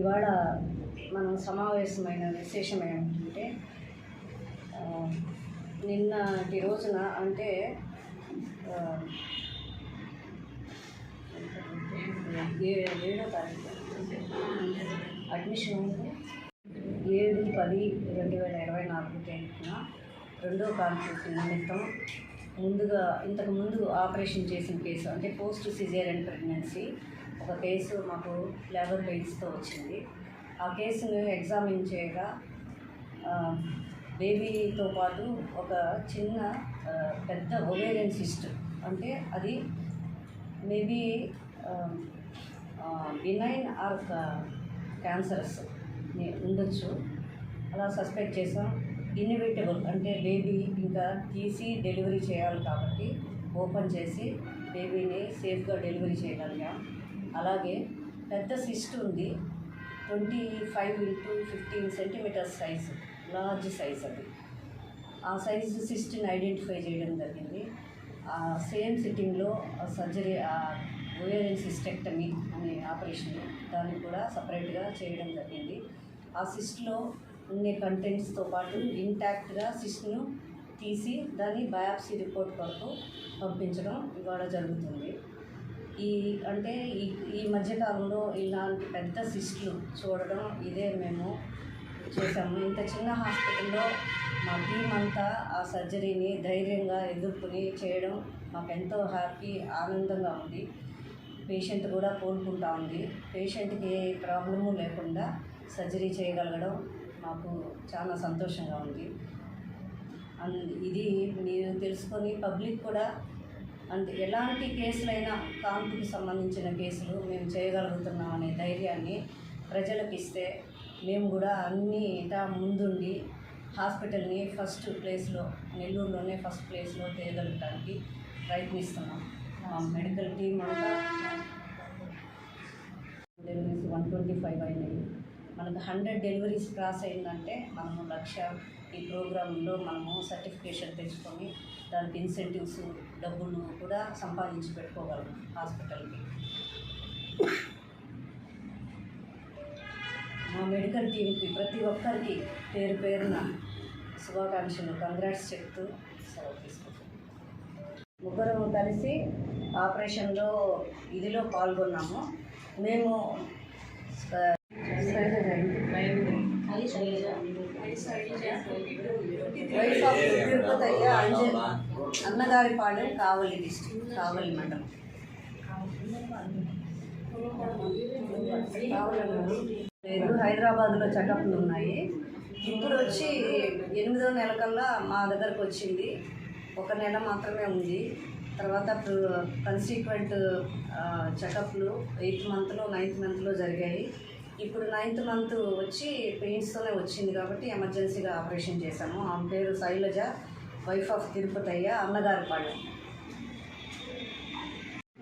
ఇవాళ మనం సమావేశమైన విశేషం ఏంటంటే నిన్నటి రోజున అంటే ఏడో తారీఖు అడ్మిషన్ ఏడు పది రెండు వేల ఇరవై నాలుగు తేదీన రెండో కాన్ఫరెన్స్ నిమిత్తం ముందుగా ఇంతకు ముందు ఆపరేషన్ చేసిన కేసు అంటే పోస్ట్ సిజేరియన్ ప్రెగ్నెన్సీ ఒక కేసు మాకు లేబర్ పెయిన్స్తో వచ్చింది. ఆ కేసును ఎగ్జామిన్ చేయగా బేబీతో పాటు ఒక చిన్న పెద్ద ఒవేరియన్ సిస్ట్ అంటే అది మేబీ బినైన్ ఆర్ క్యాన్సరస్ ఉండొచ్చు. అలా సస్పెక్ట్ చేసాం. ఇన్విటబుల్ అంటే బేబీ ఇంకా తీసి డెలివరీ చేయాలి కాబట్టి ఓపెన్ చేసి బేబీని సేఫ్గా డెలివరీ చేయగలిగాం. అలాగే పెద్ద సిస్ట్ ఉంది. Twenty five into fifteen centimeters size large size అది. ఆ సైజు సిస్ట్ని ఐడెంటిఫై చేయడం జరిగింది. ఆ సేమ్ సిట్టింగ్లో సర్జరీ ఓవేరియన్ సిస్టెక్టమీ అనే ఆపరేషన్ దాన్ని కూడా సపరేట్గా చేయడం జరిగింది. ఆ సిస్ట్లో ఉండే కంటెంట్స్తో పాటు ఇంటాక్ట్గా సిస్ట్ను తీసి దాన్ని బయాప్సీ రిపోర్ట్ కొరకు పంపించడం ఇవాళ జరుగుతుంది. ఈ అంటే ఈ ఈ మధ్యకాలంలో ఇలాంటి పెద్ద సిస్టులు చూడడం ఇదే మేము చేసాము ఇంత చిన్న హాస్పిటల్లో మా టీం అంతా ఆ సర్జరీని ధైర్యంగా ఎదుర్కొని చేయడం మాకు ఎంతో హ్యాపీ ఆనందంగా ఉంది. పేషెంట్ కూడా కోలుకుంటా ఉంది. పేషెంట్కి ఏ ప్రాబ్లము లేకుండా సర్జరీ చేయగలగడం మాకు చాలా సంతోషంగా ఉంది. ఇది మీరు తెలుసుకొని పబ్లిక్ కూడా అంటే ఎలాంటి కేసులైనా కాంతికి సంబంధించిన కేసులు మేము చేయగలుగుతున్నాం అనే ధైర్యాన్ని ప్రజలకు ఇస్తే మేము కూడా అన్ని ఇటా ముందుండి హాస్పిటల్ని ఫస్ట్ ప్లేస్లో నెల్లూరులోనే ఫస్ట్ ప్లేస్లో తేయగలగడానికి ప్రయత్నిస్తున్నాం. మెడికల్ టీం అంతా డెలివరీస్ వన్ ట్వంటీ ఫైవ్ అయినాయి. మనకు హండ్రెడ్ డెలివరీస్ క్రాస్ అయిందంటే మనము లక్ష ఈ ప్రోగ్రాంలో మనము సర్టిఫికేషన్ తెచ్చుకొని దానికి ఇన్సెంటివ్స్ డబ్బులు కూడా సంపాదించి పెట్టుకోగలం హాస్పిటల్కి. మా మెడికల్ టీంకి ప్రతి ఒక్కరికి పేరు పేరున శుభాకాంక్షలు. కంగ్రాట్స్ చెప్తూ సెలవు తీసుకుంటాం ముగ్గురు కలిసి ఆపరేషన్లో ఇదిలో పాల్గొన్నాము. మేము అన్నగారి శైలజ వైఫ్ కావలి డిస్ట్రిక్ట్ కావలి మండలం లేదు హైదరాబాద్లో చెకప్లు ఉన్నాయి. ఇప్పుడు వచ్చి ఎనిమిదో నెల కల్లా మా దగ్గరకు వచ్చింది. ఒక నెల మాత్రమే ఉంది. తర్వాత కన్సిక్వెంట్ చెకప్లు ఎయిత్ మంత్లో నైన్త్ మంత్లో జరిగాయి. ఇప్పుడు నైన్త్ మంత్ వచ్చి పెయిన్స్తోనే వచ్చింది కాబట్టి ఎమర్జెన్సీగా ఆపరేషన్ చేశాము. ఆమె పేరు శైలజ వైఫ్ ఆఫ్ తిరుపతయ్య అన్నగారిపాలెం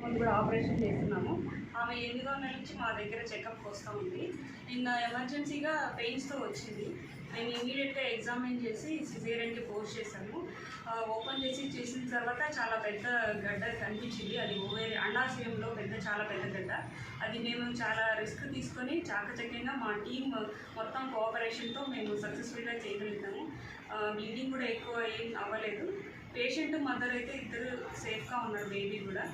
ముందు కూడా ఆపరేషన్ చేస్తున్నాము. ఆమె ఎనిమిదో నెల నుంచి మా దగ్గర చెకప్ వస్తూ ఉంది. నిన్న ఎమర్జెన్సీగా పెయిన్స్తో వచ్చింది. నేను ఇమీడియట్గా ఎగ్జామిన్ చేసి సిజేరియన్కి పోస్ట్ చేశాను. ఓపెన్ చేసి చేసిన తర్వాత చాలా పెద్ద గడ్డ కనిపించింది. అది ఓవేరి అండాశయంలో పెద్ద చాలా పెద్ద గడ్డ. అది మేము చాలా రిస్క్ తీసుకొని చాకచక్యంగా మా టీం మొత్తం కోఆపరేషన్తో మేము సక్సెస్ఫుల్గా చేయగలుగుతాము బ్లీడింగ్ కూడా ఎక్కువ ఏం అవ్వలేదు. పేషెంట్ మదర్ అయితే ఇద్దరు సేఫ్గా ఉన్నారు బేబీ కూడా.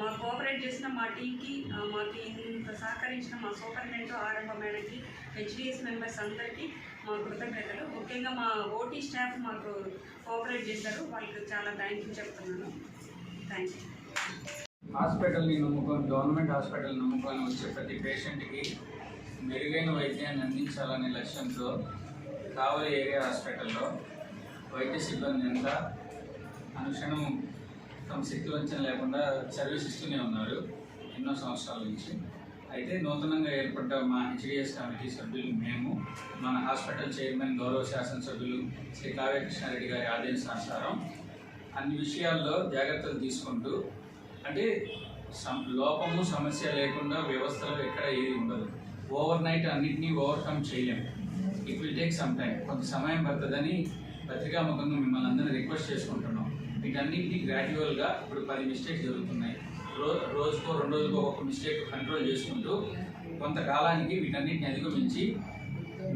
మా కోఆపరేట్ చేసిన మా టీంకి మాకు ఇంత సహకరించిన మా సూపరింటెండెంట్ ఆరంభ మేడకి హెచ్డిఎస్ మెంబర్స్ అందరికీ మా కృతజ్ఞతలు. ముఖ్యంగా మా ఓటీ స్టాఫ్ మాకు కోఆపరేట్ చేశారు. వాళ్ళకి చాలా థ్యాంక్ యూ చెప్తున్నాను. థ్యాంక్ యూ హాస్పిటల్ని నమ్ముకొని గవర్నమెంట్ హాస్పిటల్ నమ్ముకొని వచ్చే ప్రతి పేషెంట్కి మెరుగైన వైద్యాన్ని అందించాలనే లక్ష్యంతో కావలి ఏరియా హాస్పిటల్లో వైద్య సిబ్బంది అంతా అనుక్షణం తమ శక్తి వంచన లేకుండా సర్వీస్ ఇస్తూనే ఉన్నారు. ఎన్నో సంవత్సరాల నుంచి. అయితే నూతనంగా ఏర్పడ్డ మా హెచ్డిఎస్ కమిటీ సభ్యులు మేము మన హాస్పిటల్ చైర్మన్ గౌరవ శాసనసభ్యులు శ్రీ కావ్యకృష్ణారెడ్డి గారి ఆదేశానుసారం అన్ని విషయాల్లో జాగ్రత్తలు తీసుకుంటూ అంటే సం- లోపము సమస్య లేకుండా వ్యవస్థలో ఎక్కడ ఏది ఉండదు. ఓవర్ నైట్ అన్నింటినీ ఓవర్కమ్ చేయలేము it will take some time కొంత సమయం పడుతుందని పత్రికాముఖంగా మిమ్మల్ని అందరినీ రిక్వెస్ట్ చేసుకుంటున్నాం. వీటన్నింటినీ గ్రాడ్యువల్గా ఇప్పుడు పది మిస్టేక్స్ జరుగుతున్నాయి. రో రోజుకో రెండు రోజుకో ఒక మిస్టేక్ కంట్రోల్ చేసుకుంటూ కొంతకాలానికి వీటన్నిటిని అధిగమించి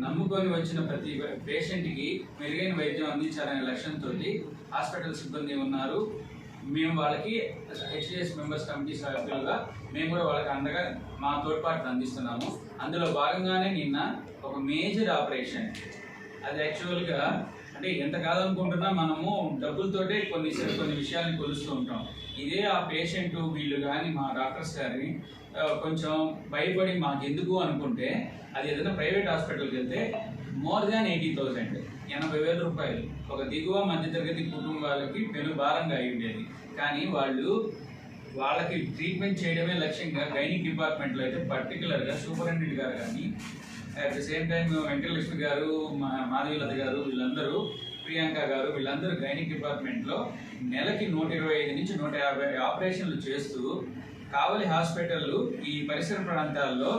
నమ్ముకొని వచ్చిన ప్రతి పేషెంట్కి మెరుగైన వైద్యం అందించాలనే లక్ష్యంతో హాస్పిటల్ సిబ్బంది ఉన్నారు. మేము వాళ్ళకి హెచ్డిఎస్ మెంబర్స్ కమిటీ సభ్యులుగా మేము కూడా వాళ్ళకి అండగా మా తోడ్పాటును అందిస్తున్నాము. అందులో భాగంగానే నిన్న ఒక మేజర్ ఆపరేషన్. అది యాక్చువల్గా అంటే ఎంత కాదనుకుంటున్నా మనము డబ్బులతోటే కొన్ని కొన్ని విషయాల్ని కొలుస్తూ ఉంటాం. ఇదే ఆ పేషెంట్ వీళ్ళు కానీ మా డాక్టర్స్ గారిని కొంచెం భయపడి మాకు ఎందుకు అనుకుంటే అది ఏదైనా ప్రైవేట్ హాస్పిటల్కి వెళ్తే మోర్ దాన్ ఎయిటీ థౌసండ్ ఎనభై వేల రూపాయలు. ఒక దిగువ మధ్యతరగతి కుటుంబాలకి పెను భారంగా అయి ఉండేది. కానీ వాళ్ళు వాళ్ళకి ట్రీట్మెంట్ చేయడమే లక్ష్యంగా గైనిక్ డిపార్ట్మెంట్లో అయితే పర్టికులర్గా సూపరింటెండెంట్ గారు కానీ at the same time Venkatalakshmi garu మా మాధవీలత గారు వీళ్ళందరూ ప్రియాంక గారు వీళ్ళందరూ గైనిక్ డిపార్ట్మెంట్లో నెలకి నూట ఇరవై ఐదు నుంచి నూట యాభై ఆపరేషన్లు చేస్తూ కావలి హాస్పిటల్ ఈ పరిసర ప్రాంతాల్లో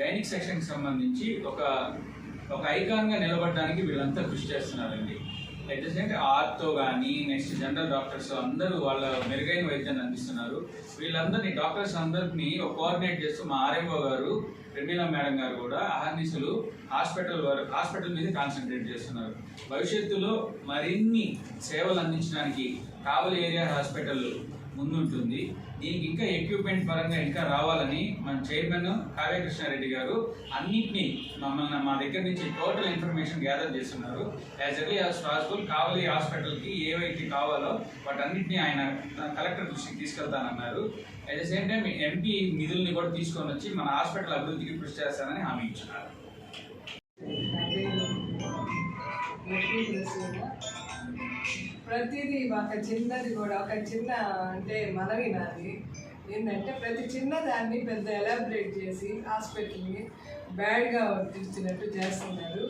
గైనిక్ సెక్షన్కి సంబంధించి ఒక ఒక ఐకాన్గా నిలబడడానికి వీళ్ళంతా కృషి చేస్తున్నారండి. అట్ ద సేమ్ ఆర్తో కానీ నెక్స్ట్ జనరల్ డాక్టర్స్ అందరూ వాళ్ళ మెరుగైన వైద్యాన్ని అందిస్తున్నారు. వీళ్ళందరినీ డాక్టర్స్ అందరినీ ఒక కోఆర్డినేట్ చేస్తూ మా ఆర్ఎంఓ గారు ప్రమీల మేడం గారు కూడా ఆహర్నిశలు హాస్పిటల్ వారు హాస్పిటల్ మీద కాన్సన్ట్రేట్ చేస్తున్నారు. భవిష్యత్తులో మరిన్ని సేవలు అందించడానికి కావలి ఏరియా హాస్పిటల్ ముందుంటుంది. దీనికి ఇంకా ఎక్విప్మెంట్ పరంగా ఇంకా రావాలని మన చైర్మన్ కావ్యకృష్ణారెడ్డి గారు అన్నింటినీ మమ్మల్ని మా దగ్గర నుంచి టోటల్ ఇన్ఫర్మేషన్ గ్యాదర్ చేస్తున్నారు. As early as possible Kavali హాస్పిటల్కి ఏవైతే కావాలో వాటన్నిటిని ఆయన కలెక్టర్ దృష్టికి తీసుకెళ్తానన్నారు. At the same time MP నిధుల్ని కూడా తీసుకొని వచ్చి మన హాస్పిటల్ అభివృద్ధికి కృషి చేస్తానని హామీ ఇచ్చున్నారు ప్రతిదీ ఒక చిన్నది కూడా ఒక చిన్న అంటే మనవి నాది. ఏంటంటే ప్రతి చిన్నదాన్ని పెద్ద ఎలాబరేట్ చేసి హాస్పిటల్ని బ్యాడ్గా తీర్చినట్టు చేస్తున్నారు.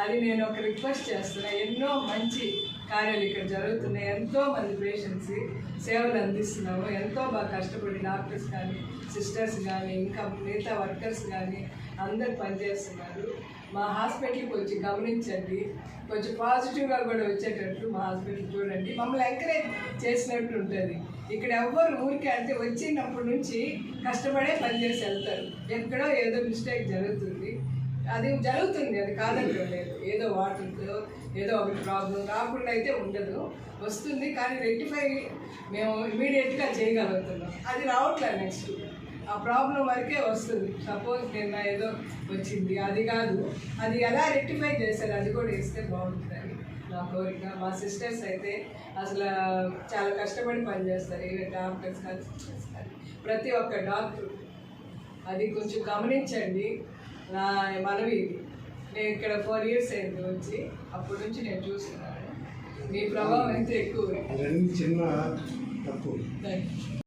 అది నేను ఒక రిక్వెస్ట్ చేస్తున్నా. ఎన్నో మంచి కార్యాలు ఇక్కడ జరుగుతున్నాయి. ఎంతో మంది పేషెంట్స్ సేవలు అందిస్తున్నాము. ఎంతో బాగా కష్టపడి డాక్టర్స్ కానీ సిస్టర్స్ కానీ ఇంకా మిగతా వర్కర్స్ కానీ అందరు పనిచేస్తున్నారు. మా హాస్పిటల్కి వచ్చి గమనించండి. కొంచెం పాజిటివ్గా కూడా వచ్చేటట్టు మా హాస్పిటల్ చూడండి. మమ్మల్ని ఎంకరేజ్ చేసినట్టు ఉంటుంది. ఇక్కడ ఎవ్వరు ఊరికే అంటే వచ్చినప్పటి నుంచి కష్టపడే పనిచేసి వెళ్తారు. ఎక్కడో ఏదో మిస్టేక్ జరుగుతుంది. అది జరుగుతుంది అది కాదంటే లేదు ఏదో వాటర్తో ఏదో ఒకటి ప్రాబ్లం రాకుండా అయితే ఉండదు. వస్తుంది కానీ రెక్టిఫై మేము ఇమీడియట్గా చేయగలుగుతున్నాం. అది రావట్లేదు నెక్స్ట్ ఆ ప్రాబ్లం వరకే వస్తుంది. సపోజ్ నిన్న ఏదో వచ్చింది. అది కాదు. అది ఎలా రెక్టిఫై చేశారు? అది కూడా ఇస్తే బాగుంటుందని నా కోరిక. మా సిస్టర్స్ అయితే అసలు చాలా కష్టపడి పనిచేస్తారు. ఏ డాక్టర్స్ కానీ సిస్టర్స్ కానీ. ప్రతి ఒక్క డాక్టర్ అది కొంచెం గమనించండి. నా మనవి ఇది. నేను ఇక్కడ ఫోర్ ఇయర్స్ అయింది వచ్చి. అప్పటి నుంచి నేను చూస్తున్నాను. మీ ప్రభావం అయితే ఎక్కువ. చిన్న యూ